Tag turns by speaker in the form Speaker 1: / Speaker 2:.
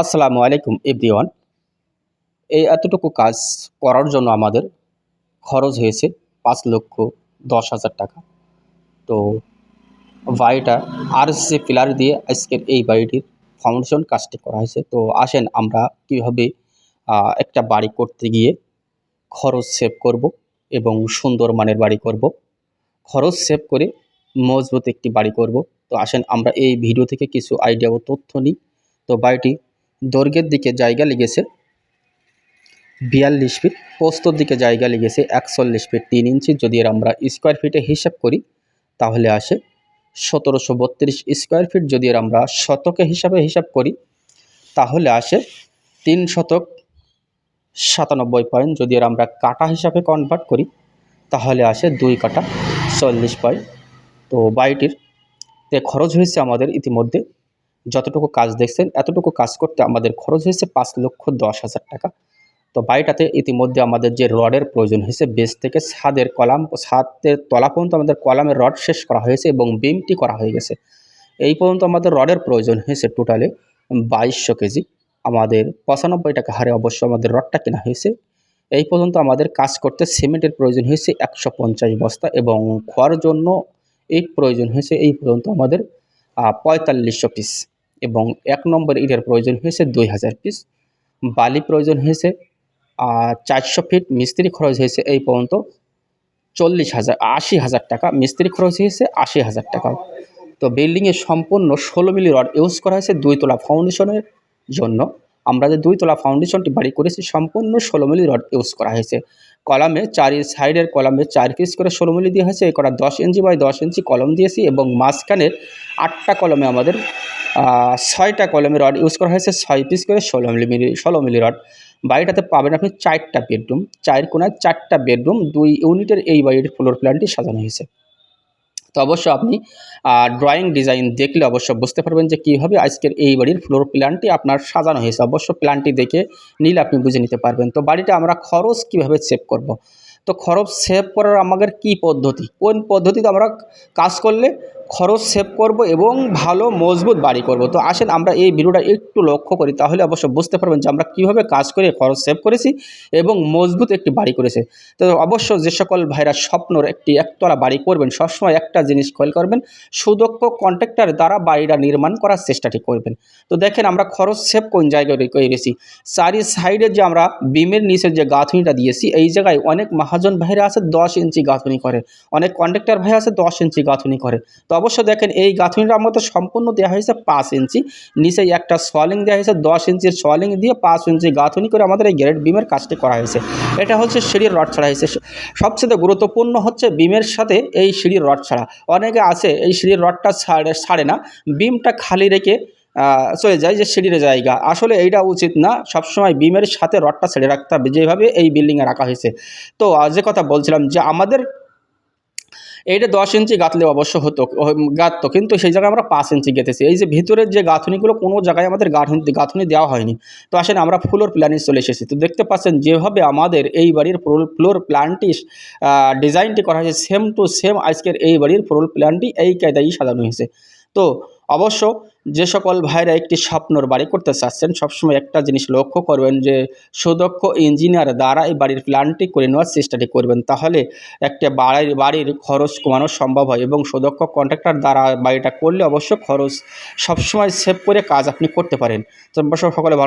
Speaker 1: আসসালামু আলাইকুম, এভরিওয়ান। এই এতটুকু কাজ করার জন্য আমাদের খরচ হয়েছে পাঁচ লক্ষ দশ হাজার টাকা। তো বাড়িটা আর সি পিলার দিয়ে আজকের এই বাড়িটির ফাউন্ডেশন কাজটি করা হয়েছে। তো আসেন আমরা কীভাবে একটা বাড়ি করতে গিয়ে খরচ সেভ করব এবং সুন্দর মানের বাড়ি করব। খরচ সেভ করে মজবুত একটি বাড়ি করব। তো আসেন আমরা এই ভিডিও থেকে কিছু আইডিয়া ও তথ্য নিই। তো বাড়িটি দৈর্ঘ্যের দিকে জায়গা লেগেছে বিয়াল্লিশ ফিট পোস্তর দিকে জায়গা লেগেছে একচল্লিশ ফিট তিন ইঞ্চি। যদি এর আমরা স্কোয়ার ফিটে হিসাব করি, তাহলে আসে সতেরোশো বত্রিশ স্কোয়ার ফিট যদি এর আমরা শতকে হিসাবে হিসাব করি, তাহলে আসে তিন শতক সাতানব্বই পয়েন্ট যদি এর আমরা কাটা হিসাবে কনভার্ট করি, তাহলে আসে দুই কাটা চল্লিশ পয়েন্ট তো বাড়িটির খরচ হয়েছে আমাদের ইতিমধ্যে যতটুকু কাজ দেখছেন, এতটুকু কাজ করতে আমাদের খরচ হয়েছে পাঁচ লক্ষ দশ হাজার টাকা। তো বাড়িটাতে ইতিমধ্যে আমাদের যে রডের প্রয়োজন হয়েছে, বেস থেকে ছাদের কলাম, ছাদের তলা পর্যন্ত আমাদের কলামের রড শেষ করা হয়েছে এবং বিমটি করা হয়ে গেছে। এই পর্যন্ত আমাদের রডের প্রয়োজন হয়েছে টোটালে বাইশশো কেজি। আমাদের পঁচানব্বই টাকা হারে অবশ্য আমাদের রডটা কেনা হয়েছে। এই পর্যন্ত আমাদের কাজ করতে সিমেন্টের প্রয়োজন হয়েছে একশো পঞ্চাশ বস্তা এবং খোয়ার জন্য এই প্রয়োজন হয়েছে। এই পর্যন্ত আমাদের পঁয়তাল্লিশশো পিস এবং এক নম্বর ইটের প্রয়োজন হয়েছে দুই হাজার পিস বালি প্রয়োজন হয়েছে চারশো ফিট মিস্ত্রি খরচ হয়েছে এই পর্যন্ত চল্লিশ হাজার, আশি হাজার টাকা। মিস্ত্রি খরচ হয়েছে আশি হাজার টাকা। তো বিল্ডিংয়ে সম্পূর্ণ ষোলো মিলি রড ইউজ করা হয়েছে দুই তলা ফাউন্ডেশনের জন্য। আমরা যে দুই তলা ফাউন্ডেশনটি বাড়ি করেছি, সম্পূর্ণ ষোলো মিলি রড ইউজ করা হয়েছে। কলামে চারি সাইডের কলামে চার পিস করে সরমুলি দিয়ে হয়েছে। হয়েছে করা দশ ইঞ্চি বাই দশ ইঞ্চি কলম দিয়েছি এবং মাঝখানের আটটা কলমে আমাদের ছয়টা কলমে রড ইউজ করা হয়েছে। ছয় পিস করে ষোলো মিলি মিলি ষোলো মিলি রড। বাড়িটাতে পাবেন আপনি চারটা বেডরুম চার কোনায় চারটা বেডরুম দুই ইউনিটের এই বাড়ির ফ্লোর প্ল্যানটি সাজানো হয়েছে। তো অবশ্য আপনি ড্রয়িং ডিজাইন দেখলে অবশ্য বুঝতে পারবেন যে কীভাবে আজকের এই বাড়ির ফ্লোর প্ল্যানটি আপনার সাজানো হয়েছে। অবশ্য প্ল্যানটি দেখে নিলে আপনি বুঝে নিতে পারবেন। তো বাড়িটা আমরা খরচ কীভাবে সেভ করব। তো খরচ সেভ করার আমাদের কি পদ্ধতি? কোন পদ্ধতিতে আমরা কাজ করলে খরচ সেভ করব এবং ভালো মজবুত বাড়ি করব। তো আসেন আমরা এই ভিডিওটা একটু লক্ষ্য করি, তাহলে অবশ্য বুঝতে পারবেন যে আমরা কীভাবে কাজ করে খরচ সেভ করেছি এবং মজবুত একটি বাড়ি করেছে। তো অবশ্য যে সকল ভাইরা স্বপ্নর একটি একতলা বাড়ি করবেন, সবসময় একটা জিনিস খেয়াল করবেন, সুদক্ষ কন্ট্রাক্টর দ্বারা বাড়িটা নির্মাণ করার চেষ্টাটি করবেন। তো দেখেন আমরা খরচ সেভ কোন জায়গায় করেছি? চারি সাইডে যে আমরা বিমের নিচের যে গাঁথুনিটা দিয়েছি, এই জায়গায় অনেক মহাজন ভাইরা আছে দশ ইঞ্চি গাঁথুনি করে, অনেক কন্ট্রাক্টর ভাই আছে দশ ইঞ্চি গাঁথুনি করে। তো অবশ্য দেখেন এই গাঁথুনিটা আমাদের সম্পূর্ণ দেওয়া হয়েছে পাঁচ ইঞ্চি। নিচে একটা সোয়ালিং দেওয়া হয়েছে দশ ইঞ্চির সোয়ালিং দিয়ে পাঁচ ইঞ্চি গাঁথুনি করে আমাদের এই গ্রেড বিমের কাজটি করা হয়েছে। এটা হচ্ছে সিঁড়ির রড ছাড়া হয়েছে। সবচেয়ে গুরুত্বপূর্ণ হচ্ছে বিমের সাথে এই সিঁড়ির রড ছাড়া। অনেকে আছে এই সিঁড়ির রডটা ছাড়ে ছাড়ে না। বিমটা খালি রেখে চলে যায় যে সিঁড়ির জায়গা। আসলে এইটা উচিত না। সবসময় বিমের সাথে রডটা ছেড়ে রাখতে হবে। যেভাবে এই বিল্ডিংয়ে রাখা হয়েছে। তো যে কথা বলছিলাম যে আমাদের এইটা দশ ইঞ্চি গাঁথলে অবশ্য হতো গাঁথতো, কিন্তু সেই জায়গায় আমরা পাঁচ ইঞ্চি গেঁথেছি। এই যে ভিতরের যে গাঁথনিগুলো কোনো জায়গায় আমাদের গাঁথনি গাঁথনি দেওয়া হয়নি। তো আসেন আমরা ফ্লোর প্ল্যানে চলে এসেছি। তো দেখতে পাচ্ছেন যেভাবে আমাদের এই বাড়ির ফ্লোর প্ল্যানটি ডিজাইনটি করা হয়েছে সেম টু সেম আজকের এই বাড়ির ফ্লোর প্ল্যানটি এই কায়দায় সাজানো হয়েছে। তো অবশ্য যে সকল ভাইরা একটি স্বপ্নর বাড়ি করতে চাচ্ছেন, সবসময় একটা জিনিস লক্ষ্য করবেন যে, সুদক্ষ ইঞ্জিনিয়ার দ্বারা এই বাড়ির প্ল্যানটি করে নেওয়ার চেষ্টাটি করবেন। তাহলে একটা বাড়ির বাড়ির খরচ কমানো সম্ভব হয় এবং সুদক্ষ কন্ট্রাক্টর দ্বারা বাড়িটা করলে অবশ্য খরচ সবসময় সেভ করে কাজ আপনি করতে পারেন। সকলে ভালো